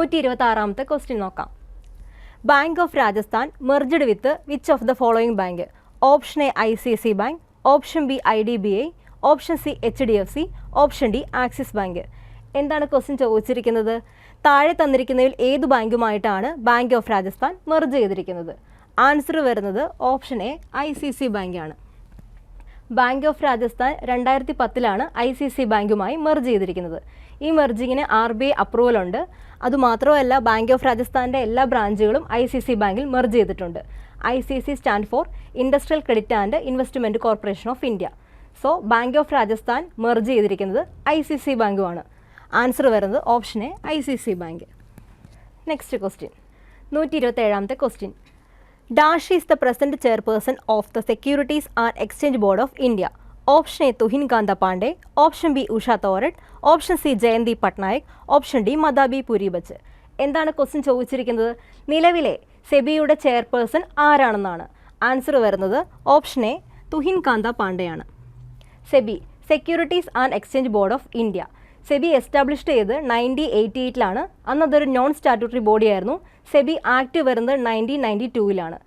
നൂറ്റി ഇരുപത്തി ആറാമത്തെ ക്വസ്റ്റ്യൻ നോക്കാം. Bank of Rajasthan merged with which of the following bank option A I C C bank option B I D B I option C H D F C option D axis bank എന്താണ് question ചോദിച്ചിരിക്കുന്നത്? താഴെ തന്നിരിക്കുന്നതിൽ ഏത് ബാങ്കുമായിട്ടാണ് bank of Rajasthan merge ചെയ്തിരിക്കുന്നത്? Answer വരുന്നത് option A I C C ബാങ്കാണ് bank of Rajasthan രണ്ടായിരത്തി പത്തിലാണ് ഐ സി സി ബാങ്കുമായി മെർജ് ചെയ്തിരിക്കുന്നത്. ഈ മെർജിങ്ങിന് ആർ ബി ഐ അപ്രൂവൽ ഉണ്ട്. അതുമാത്രമല്ല ബാങ്ക് ഓഫ് രാജസ്ഥാന്റെ എല്ലാ ബ്രാഞ്ചുകളും ഐ സി സി ബാങ്കിൽ മെർജ് ചെയ്തിട്ടുണ്ട്. I C C stand for industrial credit and investment corporation of India so bank of Rajasthan merge ചെയ്തിരിക്കുന്നത് ഐ സി സി ബാങ്കുമാണ് ആൻസർ വരുന്നത് option A I C C bank next question നൂറ്റി ഇരുപത്തേഴാമത്തെ question dash is the present chairperson of the securities and exchange board of India option A Tuhin Kanta Pandey option B Usha Thorat option C Jayanthi Patnaik option D Madhabi Puri Buch എന്താണ് question ചോദിച്ചിരിക്കുന്നത്? നിലവിലെ സെബിയുടെ chairperson ആരാണെന്നാണ്? Answer വരുന്നത് option A Tuhin Kanta പാണ്ഡെയാണ്. SEBI securities and exchange board of India SEBI establish ചെയ്ത് nineteen eighty എയ്റ്റിലാണ് അന്നതൊരു non statutory ബോഡിയായിരുന്നു സെബി ആക്ട് വരുന്നത് നയന്റീൻ നയന്റി ടൂവിലാണ്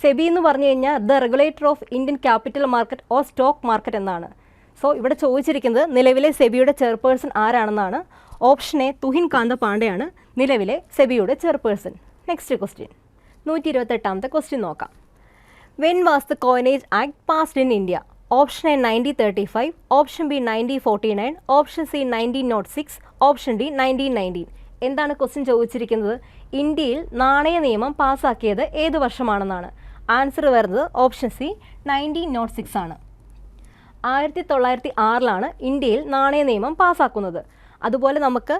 സെബി എന്ന് പറഞ്ഞു കഴിഞ്ഞാൽ the regulator of Indian capital market or stock market എന്നാണ്. സോ ഇവിടെ ചോദിച്ചിരിക്കുന്നത് നിലവിലെ സെബിയുടെ ചെയർപേഴ്സൺ ആരാണെന്നാണ്? ഓപ്ഷൻ എ തുഹിൻ കാന്ത പാണ്ഡെയാണ്. നിലവിലെ സെബിയുടെ ചെയർപേഴ്സൺ. നെക്സ്റ്റ് ക്വസ്റ്റ്യൻ നൂറ്റി ഇരുപത്തെട്ടാമത്തെ ക്വസ്റ്റ്യൻ നോക്കാം. When was the coinage act passed in India option A nineteen thirty five option B nineteen forty nine option C nineteen nought six option D nineteen nineteen എന്താണ് question ചോദിച്ചിരിക്കുന്നത്? ഇന്ത്യയിൽ നാണയ നിയമം പാസ്സാക്കിയത് ഏത് വർഷമാണെന്നാണ്? ആൻസർ വരുന്നത് option C nineteen nought six ആണ്. ആയിരത്തി തൊള്ളായിരത്തി ആറിലാണ് ഇന്ത്യയിൽ നാണയ നിയമം പാസ്സാക്കുന്നത് അതുപോലെ നമുക്ക്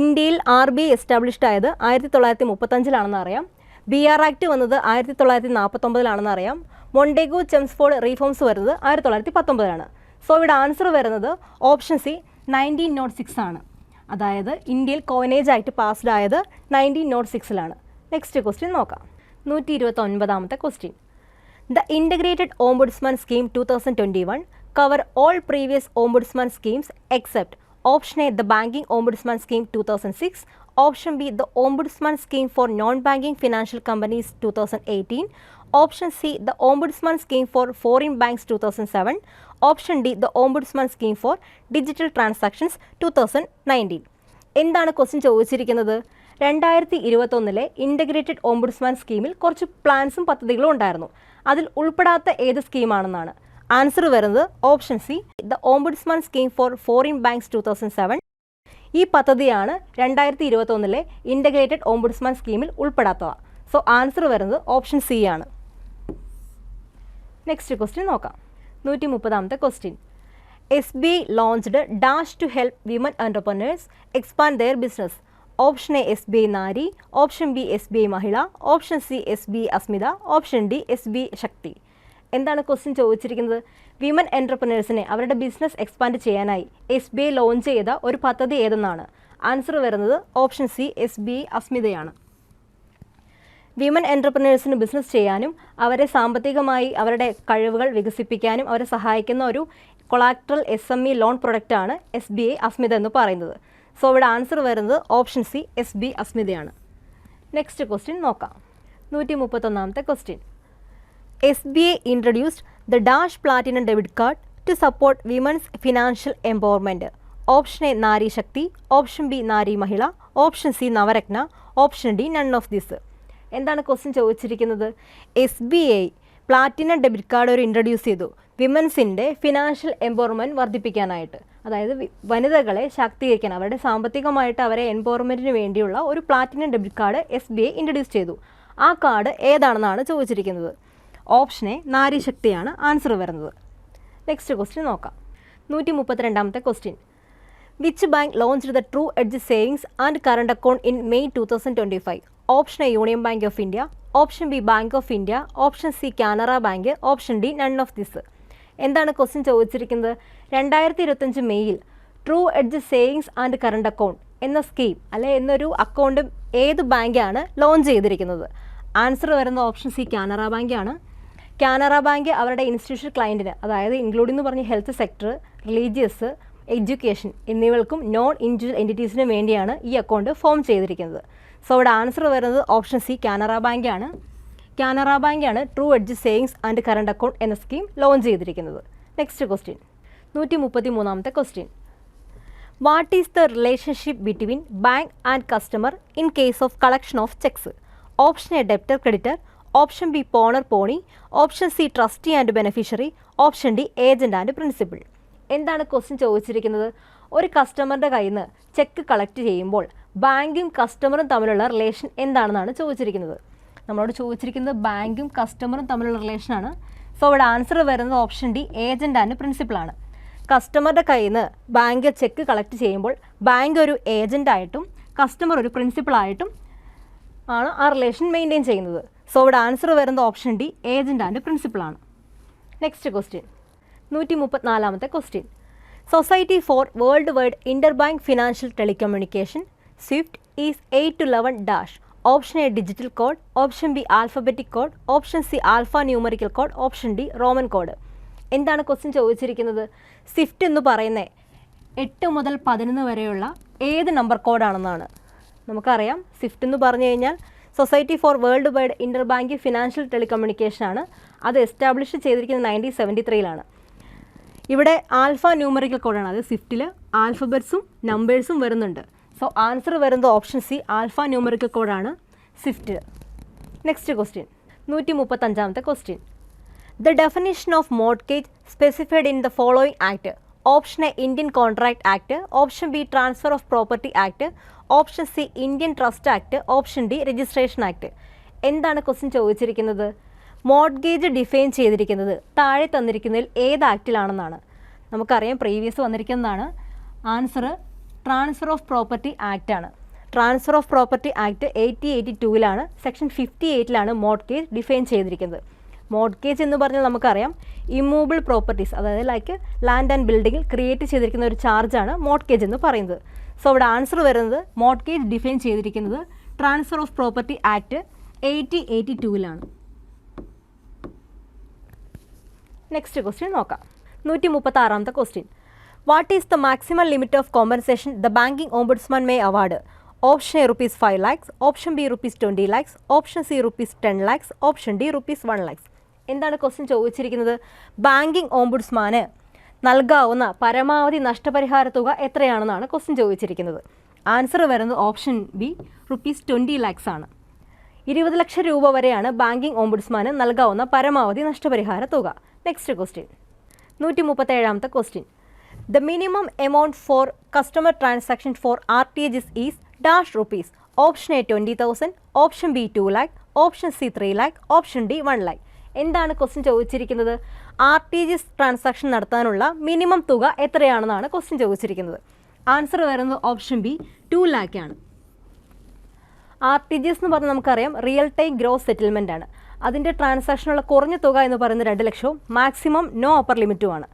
ഇന്ത്യയിൽ ആർ ബി ഐ എസ്റ്റാബ്ലിഷ്ഡ് ആയത് ആയിരത്തി തൊള്ളായിരത്തി മുപ്പത്തഞ്ചിലാണെന്ന് അറിയാം. ബി ആർ ആക്ട് വന്നത് ആയിരത്തി തൊള്ളായിരത്തി നാൽപ്പത്തൊമ്പതിലാണെന്ന് അറിയാം. മൊണ്ടേഗു ചെംസ്ഫോർഡ് റീഫോംസ് വരുന്നത് ആയിരത്തി തൊള്ളായിരത്തി പത്തൊമ്പതിലാണ് സോ ഇവിടെ ആൻസർ വരുന്നത് option C nineteen nought six ആണ്. അതായത് ഇന്ത്യയിൽ കോയിനേജ് ആക്ട് പാസ്ഡ് ആയത് നയന്റീൻ നോട്ട് സിക്സിലാണ്. നെക്സ്റ്റ് ക്വസ്റ്റ്യൻ നോക്കാം. നൂറ്റി ഇരുപത്തൊൻപതാമത്തെ question the integrated ombudsman scheme two thousand twenty one cover all previous ombudsman schemes except option A the banking ombudsman scheme two thousand six option B the ombudsman scheme for non banking financial companies two thousand eighteen option C the ombudsman scheme for foreign banks two thousand seven option D the ombudsman scheme for digital transactions two thousand nineteen എന്താണ് question ചോദിച്ചിരിക്കുന്നത്? രണ്ടായിരത്തി ഇരുപത്തൊന്നിലെ integrated ombudsman സ്കീമിൽ കുറച്ച് പ്ലാൻസും പദ്ധതികളും ഉണ്ടായിരുന്നു. അതിൽ ഉൾപ്പെടാത്ത ഏത് സ്കീമാണെന്നാണ് ആൻസർ വരുന്നത് option C the ombudsman scheme for foreign banks two thousand seven ഈ പദ്ധതിയാണ് രണ്ടായിരത്തി ഇരുപത്തൊന്നിലെ ഇന്റഗ്രേറ്റഡ് ഓംബുഡ്സ്മാൻ സ്കീമിൽ ഉൾപ്പെടാത്തവ സോ ആൻസർ വരുന്നത് ഓപ്ഷൻ സി ആണ്. നെക്സ്റ്റ് ക്വസ്റ്റ്യൻ നോക്കാം. നൂറ്റി മുപ്പതാമത്തെ question S B I launched dash to help women entrepreneurs expand their business option A S B I Nari option B S B I Mahila option C S B Asmita option D S B Shakti. എന്താണ് question ചോദിച്ചിരിക്കുന്നത്? Women എന്റർപ്രനേഴ്സിനെ അവരുടെ business expand ചെയ്യാനായി S B I launch ചെയ്ത ഒരു പദ്ധതി ഏതെന്നാണ്? Answer വരുന്നത് ഓപ്ഷൻ സി എസ് ബി അസ്മിതയാണ്. വിമൻ എന്റർപ്രനേഴ്സിന് ബിസിനസ് ചെയ്യാനും അവരെ സാമ്പത്തികമായി അവരുടെ കഴിവുകൾ വികസിപ്പിക്കാനും അവരെ സഹായിക്കുന്ന ഒരു collateral S M E loan പ്രൊഡക്റ്റാണ് എസ് ബി ഐ അസ്മിത എന്ന് പറയുന്നത്. സോ ഇവിടെ ആൻസർ വരുന്നത് ഓപ്ഷൻ സി എസ് ബി അസ്മിതയാണ്. നെക്സ്റ്റ് ക്വസ്റ്റ്യൻ നോക്കാം. നൂറ്റി മുപ്പത്തൊന്നാമത്തെ question S B I introduced the dash platinum debit card to support women's financial empowerment option A Nari Shakti option B Nari Mahila option C Navratna option D none of this എന്താണ് question ചോദിച്ചിരിക്കുന്നത്? S B I platinum debit card ഒരു introduce ചെയ്തു. വിമൻസിന്റെ financial empowerment വർദ്ധിപ്പിക്കാനായിട്ട്. അതായത് വനിതകളെ ശാക്തീകരിക്കാൻ അവരുടെ സാമ്പത്തികമായിട്ട് അവരെ എംപവർമെന്റിന് വേണ്ടിയുള്ള ഒരു platinum debit card S B I introduce ചെയ്തു. ആ കാർഡ് ഏതാണെന്നാണ് ചോദിച്ചിരിക്കുന്നത്? ഓപ്ഷൻ എ നാരീശക്തിയാണ് ആൻസർ വരുന്നത്. നെക്സ്റ്റ് ക്വസ്റ്റ്യൻ നോക്കാം. നൂറ്റി മുപ്പത്തിരണ്ടാമത്തെ question which bank launch the true edge savings and current account in May two thousand twenty five option A union bank of India option B bank of India option C Canara bank option D none of this എന്താണ് question ചോദിച്ചിരിക്കുന്നത്? രണ്ടായിരത്തി ഇരുപത്തഞ്ച് മെയ്യിൽ true edge savings and current account എന്ന scheme അല്ലെ എന്നൊരു account ഏത് ബാങ്കാണ് ലോഞ്ച് ചെയ്തിരിക്കുന്നത്? ആൻസർ വരുന്ന ഓപ്ഷൻ സി കാനറ ബാങ്കാണ് കാനറ ബാങ്ക് അവരുടെ ഇൻസ്റ്റിറ്റ്യൂഷൻ ക്ലയന്റിന് അതായത് ഇൻക്ലൂഡിംഗ് എന്ന് പറഞ്ഞ ഹെൽത്ത് സെക്ടർ റിലീജിയസ് എഡ്യൂക്കേഷൻ എന്നിവർക്കും നോൺ ഇൻഡിവിജ്വൽ എന്റിറ്റീസിനും വേണ്ടിയാണ് ഈ അക്കൗണ്ട് ഫോം ചെയ്തിരിക്കുന്നത്. സോ ഇവിടെ ആൻസർ വരുന്നത് ഓപ്ഷൻ സി കാനറ ബാങ്കാണ് കാനറ ബാങ്കാണ് true edge savings and current account എന്ന സ്കീം ലോഞ്ച് ചെയ്തിരിക്കുന്നത്. നെക്സ്റ്റ് ക്വസ്റ്റ്യൻ നൂറ്റി മുപ്പത്തി മൂന്നാമത്തെ question what is the relationship between bank and customer in case of collection of cheques option A debtor creditor option B pawner pawnee option C trustee and beneficiary option D agent and principal എന്താണ് question ചോദിച്ചിരിക്കുന്നത്? ഒരു കസ്റ്റമറുടെ കയ്യിൽ നിന്ന് check collect ചെയ്യുമ്പോൾ ബാങ്കും കസ്റ്റമറും തമ്മിലുള്ള relation എന്താണെന്നാണ് ചോദിച്ചിരിക്കുന്നത്. നമ്മളോട് ചോദിച്ചിരിക്കുന്നത് ബാങ്കും കസ്റ്റമറും തമ്മിലുള്ള റിലേഷനാണ്. സോ ഇവിടെ ആൻസർ വരുന്നത് ഓപ്ഷൻ ഡി ഏജന്റ് ആൻഡ് പ്രിൻസിപ്പളാണ് കസ്റ്റമറുടെ കയ്യിൽ നിന്ന് ബാങ്ക് ചെക്ക് കളക്ട് ചെയ്യുമ്പോൾ ബാങ്ക് ഒരു ഏജന്റായിട്ടും കസ്റ്റമർ ഒരു പ്രിൻസിപ്പളായിട്ടും ആണ് ആ റിലേഷൻ മെയിന്റെയിൻ ചെയ്യുന്നത്. സോ ഇവിടെ ആൻസർ വരുന്നത് ഓപ്ഷൻ ഡി ഏജന്റ് ആൻഡ് പ്രിൻസിപ്പളാണ് നെക്സ്റ്റ് ക്വസ്റ്റ്യൻ. നൂറ്റി മുപ്പത്തിനാലാമത്തെ question. Society for world wide inter bank financial telecommunication SWIFT is eight to eleven dash. Option A digital code option B alphabetic code option C alpha numerical code option D roman code. എന്താണ് question ചോദിച്ചിരിക്കുന്നത്? SWIFT എന്ന് പറയുന്നത് എട്ട് മുതൽ പതിനൊന്ന് വരെയുള്ള ഏത് number കോഡാണെന്നാണ്. നമുക്കറിയാം സ്വിഫ്റ്റ് എന്ന് പറഞ്ഞു കഴിഞ്ഞാൽ society for world wide inter bank financial telecommunication ആണ് അത് എസ്റ്റാബ്ലിഷ് ചെയ്തിരിക്കുന്നത് നയന്റീൻ സെവന്റി ത്രീയിലാണ് ഇവിടെ ആൽഫ ന്യൂമറിക്കൽ കോഡാണ്. അത് സ്വിഫ്റ്റിൽ ആൽഫബറ്റ്സും നമ്പേഴ്സും വരുന്നുണ്ട്. സോ ആൻസർ വരുന്നത് ഓപ്ഷൻ സി ആൽഫ ന്യൂമറിക്കൽ കോഡാണ് സ്വിഫ്റ്റ് നെക്സ്റ്റ് ക്വസ്റ്റ്യൻ നൂറ്റി മുപ്പത്തഞ്ചാമത്തെ question the definition of mortgage specified in the following act option A Indian contract act option B transfer of property act option C Indian trust act option D registration act എന്താണ് question ചോദിച്ചിരിക്കുന്നത്? Mortgage define ചെയ്തിരിക്കുന്നത് താഴെ തന്നിരിക്കുന്നതിൽ ഏത് ആക്റ്റിലാണെന്നാണ് നമുക്കറിയാം previous വന്നിരിക്കുന്നതാണ്. Answer transfer of property act ആണ്. Transfer of property act eighty eighty ടൂവിലാണ് section fifty എയ്റ്റിലാണ് മോർട്ട്ഗേജ് ഡിഫൈൻ ചെയ്തിരിക്കുന്നത്. മോർട്ട്ഗേജ് എന്ന് പറഞ്ഞാൽ നമുക്കറിയാം ഇമ്മൂബിൾ പ്രോപ്പർട്ടീസ് അതായത് ലൈക്ക് ലാൻഡ് ആൻഡ് ബിൽഡിംഗിൽ ക്രിയേറ്റ് ചെയ്തിരിക്കുന്ന ഒരു ചാർജാണ് മോർട്ട്ഗേജ് എന്ന് പറയുന്നത്. സോ അവിടെ ആൻസർ വരുന്നത് മോർട്ട്ഗേജ് ഡിഫൈൻ ചെയ്തിരിക്കുന്നത് transfer of property act eighty eighty ടൂവിലാണ് next question നോക്കാം. നൂറ്റി മുപ്പത്തി ആറാമത്തെ question what is the maximum limit of compensation the banking ombudsman may award option A rupees five lakhs option B rupees twenty lakhs option C rupees ten lakhs option D rupees one lakhs എന്താണ് question ചോദിച്ചിരിക്കുന്നത്? Banking ഓംബുഡ്സ്മാന് നൽകാവുന്ന പരമാവധി നഷ്ടപരിഹാര തുക എത്രയാണെന്നാണ് question ചോദിച്ചിരിക്കുന്നത്. Answer വരുന്നത് option B rupees twenty lakhs ആണ്. ഇരുപത് ലക്ഷം രൂപ വരെയാണ് ബാങ്കിങ് ഓംബുഡ്സ്മാന് നൽകാവുന്ന പരമാവധി നഷ്ടപരിഹാര തുക. നെക്സ്റ്റ് ക്വസ്റ്റ്യൻ നൂറ്റി മുപ്പത്തേഴാമത്തെ question for customer transaction for R T H is dash rupees option A twenty thousand option B two lakh option C three lakh option D one lakh എന്താണ് ക്വസ്റ്റ്യൻ ചോദിച്ചിരിക്കുന്നത്? R T G S transaction നടത്താനുള്ള minimum തുക എത്രയാണെന്നാണ് question ചോദിച്ചിരിക്കുന്നത്. Answer വരുന്നത് option B two ലാക്കാണ് R T G S എന്ന് പറഞ്ഞാൽ നമുക്കറിയാം റിയൽ ടൈം ഗ്രോസ് സെറ്റിൽമെന്റ് ആണ്. അതിന്റെ ട്രാൻസാക്ഷനുള്ള കുറഞ്ഞ തുക എന്ന് പറയുന്നത് രണ്ട് ലക്ഷവും മാക്സിമം നോ അപ്പർ ലിമിറ്റുമാണ്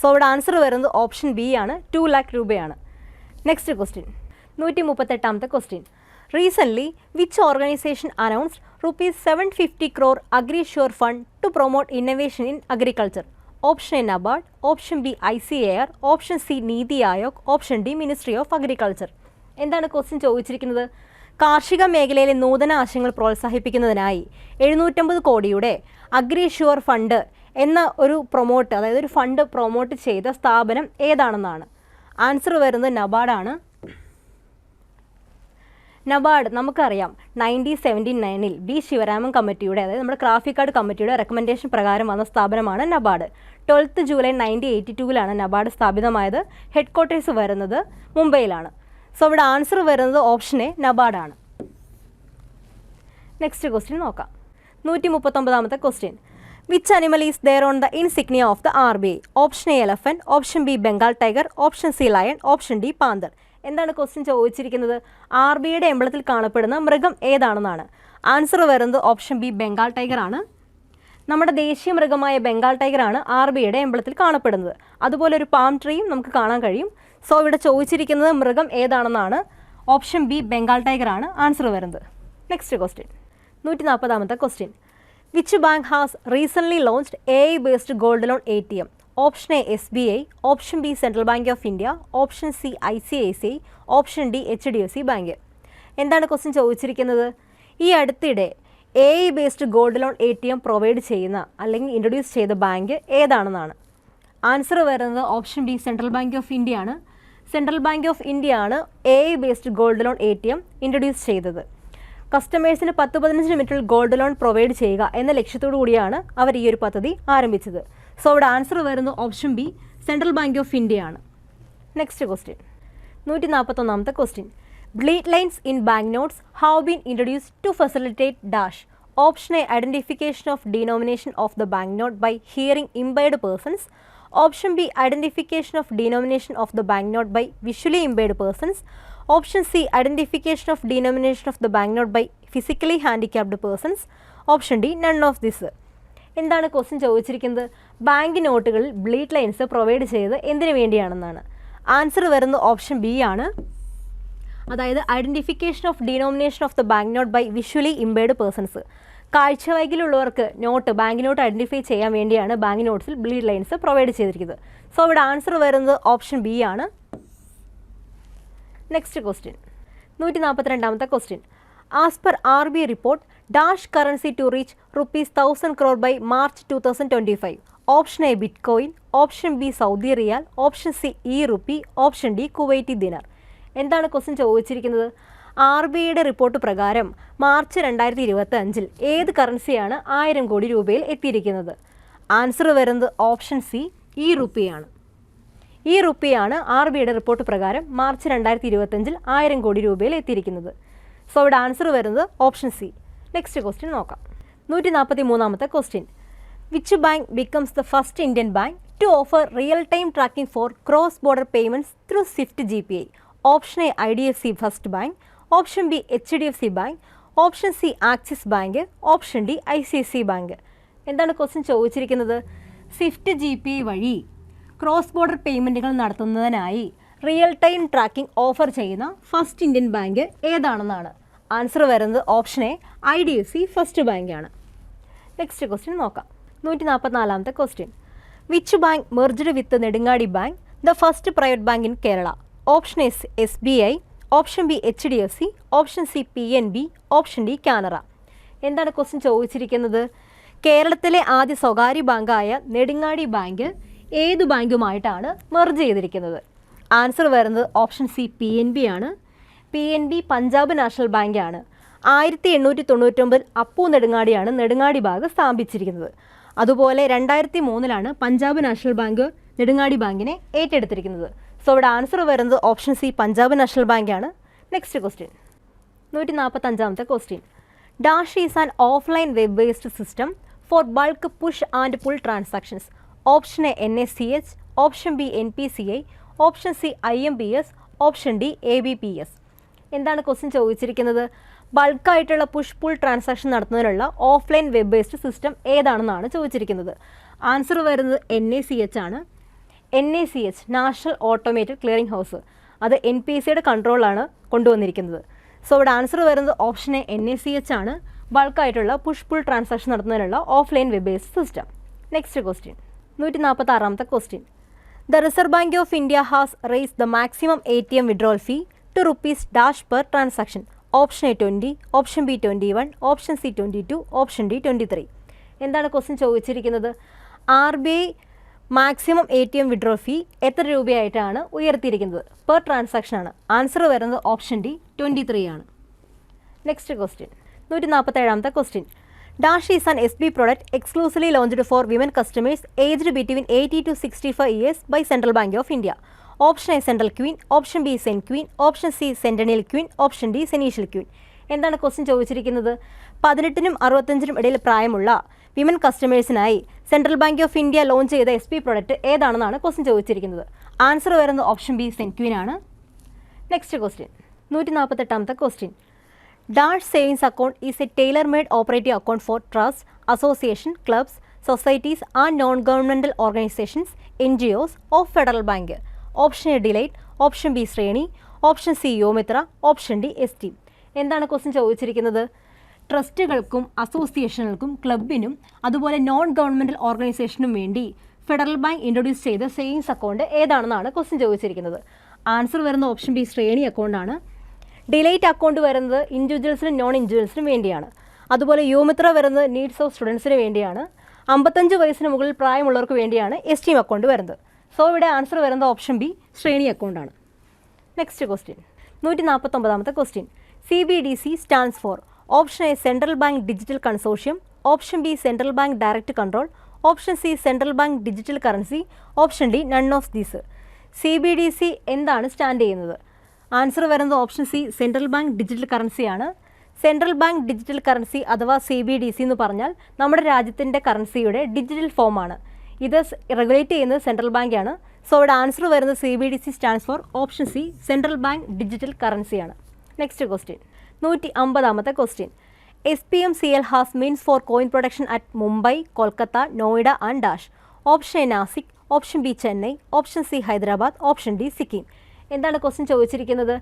സോ ഇവിടെ ആൻസർ വരുന്നത് ഓപ്ഷൻ ബി ആണ്. ടു ലാക്ക് രൂപയാണ്. നെക്സ്റ്റ് ക്വസ്റ്റ്യൻ നൂറ്റി മുപ്പത്തെട്ടാമത്തെ question recently which organisation announced rupees seven fifty crore agri sure fund to promote innovation in agriculture option A NABARD option B I C A R option C NITI Aayog option D ministry of agriculture എന്താണ് question ചോദിച്ചിരിക്കുന്നത്? കാർഷിക മേഖലയിലെ നൂതന ആശയങ്ങൾ പ്രോത്സാഹിപ്പിക്കുന്നതിനായി എഴുന്നൂറ്റമ്പത് കോടിയുടെ agri sure fund എന്ന ഒരു പ്രൊമോട്ട് അതായത് ഒരു ഫണ്ട് പ്രൊമോട്ട് ചെയ്ത സ്ഥാപനം ഏതാണെന്നാണ്? ആൻസർ വരുന്നത് നബാർഡാണ് നബാർഡ് നമുക്കറിയാം നയന്റീൻ സെവന്റി നയനിൽ ബി ശിവരാമൻ കമ്മിറ്റിയുടെ അതായത് നമ്മുടെ ക്രാഫിക് കാർഡ് കമ്മിറ്റിയുടെ റെക്കമെൻഡേഷൻ പ്രകാരം വന്ന സ്ഥാപനമാണ് NABARD twelfth July nineteen eighty ടൂവിലാണ് NABARD സ്ഥാപിതമായത്. ഹെഡ് ക്വാർട്ടേഴ്സ് വരുന്നത് മുംബൈയിലാണ്. സോ ഇവിടെ ആൻസർ വരുന്നത് ഓപ്ഷൻ എ നബാർഡാണ് നെക്സ്റ്റ് ക്വസ്റ്റ്യൻ നോക്കാം. നൂറ്റി മുപ്പത്തൊമ്പതാമത്തെ question which animal is there on the insignia of the R B I option A elephant option B Bengal tiger option C lion option D panther എന്താണ് question ചോദിച്ചിരിക്കുന്നത്? R B ഐയുടെ എമ്പളത്തിൽ കാണപ്പെടുന്ന മൃഗം ഏതാണെന്നാണ്? Answer വരുന്നത് ഓപ്ഷൻ ബി ബംഗാൾ ടൈഗർ ആണ്. നമ്മുടെ ദേശീയ മൃഗമായ ബംഗാൾ ടൈഗറാണ് ആർ ബി ഐയുടെ എമ്പളത്തിൽ കാണപ്പെടുന്നത്. അതുപോലെ ഒരു പാം ട്രീയും നമുക്ക് കാണാൻ കഴിയും. സോ ഇവിടെ ചോദിച്ചിരിക്കുന്നത് മൃഗം ഏതാണെന്നാണ്? ഓപ്ഷൻ ബി ബംഗാൾ ടൈഗർ ആണ്. ആൻസർ വരുന്നത്. നെക്സ്റ്റ് ക്വസ്റ്റ്യൻ നൂറ്റി നാൽപ്പതാമത്തെ question which bank has recently launched A I based gold loan A T M. Option A S B I option B central bank of India option C I C I C I option D H D F C bank. എന്താണ് question ചോദിച്ചിരിക്കുന്നത്? ഈ അടുത്തിടെ A I based gold loan A T M provide ചെയ്യുന്ന അല്ലെങ്കിൽ introduce ചെയ്ത bank ഏതാണെന്നാണ്? Answer വരുന്നത് option B central bank of India ആണ് സെൻട്രൽ ബാങ്ക് ഓഫ് ഇന്ത്യ ആണ് A I based gold loan A T M introduce ചെയ്തത്. കസ്റ്റമേഴ്സിന് പത്ത് പതിനഞ്ച് മിനിറ്റിൽ ഗോൾഡ് ലോൺ പ്രൊവൈഡ് ചെയ്യുക എന്ന ലക്ഷ്യത്തോടു കൂടിയാണ് അവർ ഈ ഒരു പദ്ധതി ആരംഭിച്ചത്. സോ അവിടെ ആൻസർ വരുന്നത് option B central bank of ഇന്ത്യയാണ് നെക്സ്റ്റ് ക്വസ്റ്റ്യൻ നൂറ്റി നാൽപ്പത്തൊന്നാമത്തെ question bleed lines in bank notes have been introduce to facilitate dash option A identification of denomination of the bank note by hearing impaired persons option B identification of denomination of the bank note by visually impaired persons option C identification of denomination of the bank note by physically handicapped persons option D none of this എന്താണ് question ചോദിച്ചിരിക്കുന്നത്? Bank നോട്ടുകളിൽ bleed lines provide ചെയ്ത് എന്തിനു വേണ്ടിയാണെന്നാണ്. Answer വരുന്ന option B ആണ്. അതായത് identification of denomination of the bank note by visually impaired persons കാഴ്ചവൈകല്യമുള്ളവർക്ക് note bank note identify ചെയ്യാൻ വേണ്ടിയാണ് ബാങ്ക് നോട്ട്സിൽ ബ്ലീഡ് ലൈൻസ് പ്രൊവൈഡ് ചെയ്തിരിക്കുന്നത്. സോ ഇവിടെ ആൻസർ വരുന്നത് ഓപ്ഷൻ ബി ആണ്. നെക്സ്റ്റ് ക്വസ്റ്റ്യൻ നൂറ്റി നാൽപ്പത്തിരണ്ടാമത്തെ question as per R B report dash currency to reach rupees thousand crore by March two thousand twenty five option A bitcoin option B Saudi riyal option C E rupee option D Kuwaiti dinar എന്താണ് question ചോദിച്ചിരിക്കുന്നത്? R B ഐയുടെ report പ്രകാരം March രണ്ടായിരത്തി ഇരുപത്തി അഞ്ചിൽ ഏത് കറൻസിയാണ് ആയിരം കോടി രൂപയിൽ എത്തിയിരിക്കുന്നത്? ആൻസർ വരുന്നത് ഓപ്ഷൻ സി ഇ റുപ്പിയാണ് ഈ റുപ്പിയാണ് ആർ ബിയുടെ റിപ്പോർട്ട് പ്രകാരം മാർച്ച് രണ്ടായിരത്തി ഇരുപത്തഞ്ചിൽ ആയിരം കോടി രൂപയിൽ എത്തിയിരിക്കുന്നത്. സോ ഇവിടെ ആൻസർ വരുന്നത് ഓപ്ഷൻ സി നെക്സ്റ്റ് ക്വസ്റ്റ്യൻ നോക്കാം. നൂറ്റി നാൽപ്പത്തി മൂന്നാമത്തെ question which bank becomes the first Indian bank to offer real time tracking for cross border payments through SWIFT G P I option A I D F C first bank option B H D F C bank option C Axis bank option D I C C bank എന്താണ് question ചോദിച്ചിരിക്കുന്നത്? SWIFT G P I വഴി cross border പേയ്മെന്റുകൾ നടത്തുന്നതിനായി real time tracking offer ചെയ്യുന്ന first Indian bank ഏതാണെന്നാണ്. Answer വരുന്നത് option A I D F C first ബാങ്കാണ് next question നോക്കാം. നൂറ്റി നാൽപ്പത്തിനാലാമത്തെ question which bank merged with Nedungadi bank the first private bank in Kerala option S S B I option B H D F C option C P N B option D Canara എന്താണ് question ചോദിച്ചിരിക്കുന്നത്? കേരളത്തിലെ ആദ്യ സ്വകാര്യ ബാങ്കായ Nedungadi bank ഏത് ബാങ്കുമായിട്ടാണ് merge ചെയ്തിരിക്കുന്നത്? Answer വരുന്നത് option C P N B ആണ്. P N B Punjab national ബാങ്കാണ്. ആയിരത്തി എണ്ണൂറ്റി തൊണ്ണൂറ്റൊമ്പതിൽ അപ്പു നെടുങ്ങാടിയാണ് നെടുങ്ങാടി ബാങ്ക് സ്ഥാപിച്ചിരിക്കുന്നത്. അതുപോലെ രണ്ടായിരത്തി മൂന്നിലാണ് പഞ്ചാബ് നാഷണൽ ബാങ്ക് നെടുങ്ങാടി ബാങ്കിനെ ഏറ്റെടുത്തിരിക്കുന്നത്. സോ ഇവിടെ ആൻസർ വരുന്നത് ഓപ്ഷൻ സി പഞ്ചാബ് നാഷണൽ ബാങ്കാണ്. നെക്സ്റ്റ് ക്വസ്റ്റ്യൻ നൂറ്റി നാൽപ്പത്തഞ്ചാമത്തെ question dash is an offline web based system for bulk push and pull transactions option A N S C H option B N P C I option C I M P S option D A B P S എന്താണ് question ചോദിച്ചിരിക്കുന്നത്? ബൾക്കായിട്ടുള്ള push pull transaction നടത്തുന്നതിനുള്ള offline web based system ഏതാണെന്നാണ് ചോദിച്ചിരിക്കുന്നത്. Answer വരുന്നത് N A C H ആണ്. N A C H national automated clearing house അത് N P സിയുടെ കൺട്രോളാണ് കൊണ്ടുവന്നിരിക്കുന്നത്. സോ ഇവിടെ ആൻസർ വരുന്നത് option A N A C H ആണ്. ബൾക്കായിട്ടുള്ള പുഷ് പുൾ ട്രാൻസാക്ഷൻ നടത്തുന്നതിനുള്ള offline web based system next question നൂറ്റി നാൽപ്പത്തി ആറാമത്തെ question the reserve bank of India has raise the maximum A T M withdrawal fee to rupees dash per transaction option A twenty option B twenty one option C twenty two option D twenty three എന്താണ് question ചോദിച്ചിരിക്കുന്നത്? R B I maximum A T M withdraw fee എത്ര രൂപയായിട്ടാണ് ഉയർത്തിയിരിക്കുന്നത്? Per transaction ആണ്. Answer വരുന്നത് option D twenty three ആണ്. Next question നൂറ്റി നാൽപ്പത്തേഴാമത്തെ question an S B product exclusively launched for women customers aged between eighty to sixty five years by central bank of India option A central queen option B Cen queen option C centennial queen option D സെനീഷ്യൽ queen എന്താണ് question ചോദിച്ചിരിക്കുന്നത്? പതിനെട്ടിനും അറുപത്തഞ്ചിനും ഇടയിൽ പ്രായമുള്ള women കസ്റ്റമേഴ്സിനായി central bank of India launch ചെയ്ത S P product ഏതാണെന്നാണ് question ചോദിച്ചിരിക്കുന്നത്. Answer വരുന്നത് ഓപ്ഷൻ ബി സെൻ ക്വീൻ ആണ്. നെക്സ്റ്റ് ക്വസ്റ്റ്യൻ നൂറ്റി നാൽപ്പത്തെട്ടാമത്തെ question dash savings account is a tailor made operative account for trust association clubs societies and non governmental organisations N G Os of federal bank option A delight option B Shreni option C Yomitra option D S T എന്താണ് question ചോദിച്ചിരിക്കുന്നത്? ട്രസ്റ്റുകൾക്കും അസോസിയേഷനുകൾക്കും ക്ലബിനും അതുപോലെ non governmental ഓർഗനൈസേഷനും വേണ്ടി federal bank introduce ചെയ്ത savings account ഏതാണെന്നാണ് ക്വസ്റ്റ്യൻ ചോദിച്ചിരിക്കുന്നത്. ആൻസർ വരുന്ന ഓപ്ഷൻ ബി ശ്രേണി അക്കൗണ്ടാണ് ഡിലൈറ്റ് അക്കൗണ്ട് വരുന്നത് ഇൻഡിവിജ്വൽസിനും നോൺ ഇൻഡിവിജ്വൽസിനും വേണ്ടിയാണ്. അതുപോലെ യുവമിത്ര വരുന്നത് നീഡ്സ് ഓഫ് സ്റ്റുഡൻസിന് വേണ്ടിയാണ്. അമ്പത്തഞ്ച് വയസ്സിന് മുകളിൽ പ്രായമുള്ളവർക്ക് വേണ്ടിയാണ് എസ് ടി എം അക്കൗണ്ട് വരുന്നത്. സോ ഇവിടെ ആൻസർ വരുന്നത് ഓപ്ഷൻ ബി ശ്രേണി അക്കൗണ്ടാണ് നെക്സ്റ്റ് ക്വസ്റ്റ്യൻ നൂറ്റി നാൽപ്പത്തൊമ്പതാമത്തെ question C B D C stands for option A central bank digital consortium option B central bank direct control option C central bank digital currency option D none of these C B D C എന്താണ് stand ചെയ്യുന്നത്? Answer വരുന്നത് option C central bank digital കറൻസിയാണ് central bank digital currency അഥവാ C B D C എന്ന് പറഞ്ഞാൽ നമ്മുടെ രാജ്യത്തിന്റെ കറൻസിയുടെ digital ഫോമാണ് ഇത് റെഗുലേറ്റ് ചെയ്യുന്നത് സെൻട്രൽ ബാങ്കാണ് സോ ഇവിടെ ആൻസർ വരുന്നത് C B D C stands for option C central bank digital കറൻസിയാണ് next question നൂറ്റി അമ്പതാമത്തെ question S P M C L has mints for coin production at Mumbai Kolkata Noida and dash option A Nashik option B Chennai option C Hyderabad option D Sikkim എന്താണ് question ചോദിച്ചിരിക്കുന്നത്?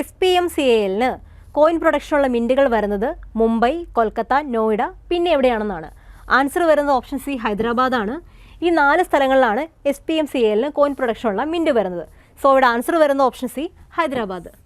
S P M C എല്ലിന് coin പ്രൊഡക്ഷനുള്ള മിന്റുകൾ വരുന്നത് മുംബൈ കൊൽക്കത്ത നോയിഡ പിന്നെ എവിടെയാണെന്നാണ്? Answer വരുന്നത് option C ഹൈദരാബാദാണ്. ഈ നാല് സ്ഥലങ്ങളിലാണ് എസ് പി എം സി എല്ലിന് കോയിൻ പ്രൊഡക്ഷനുള്ള മിന്റ് വരുന്നത്. സോ ഇവിടെ ആൻസർ വരുന്ന ഓപ്ഷൻ സി ഹൈദരാബാദ്.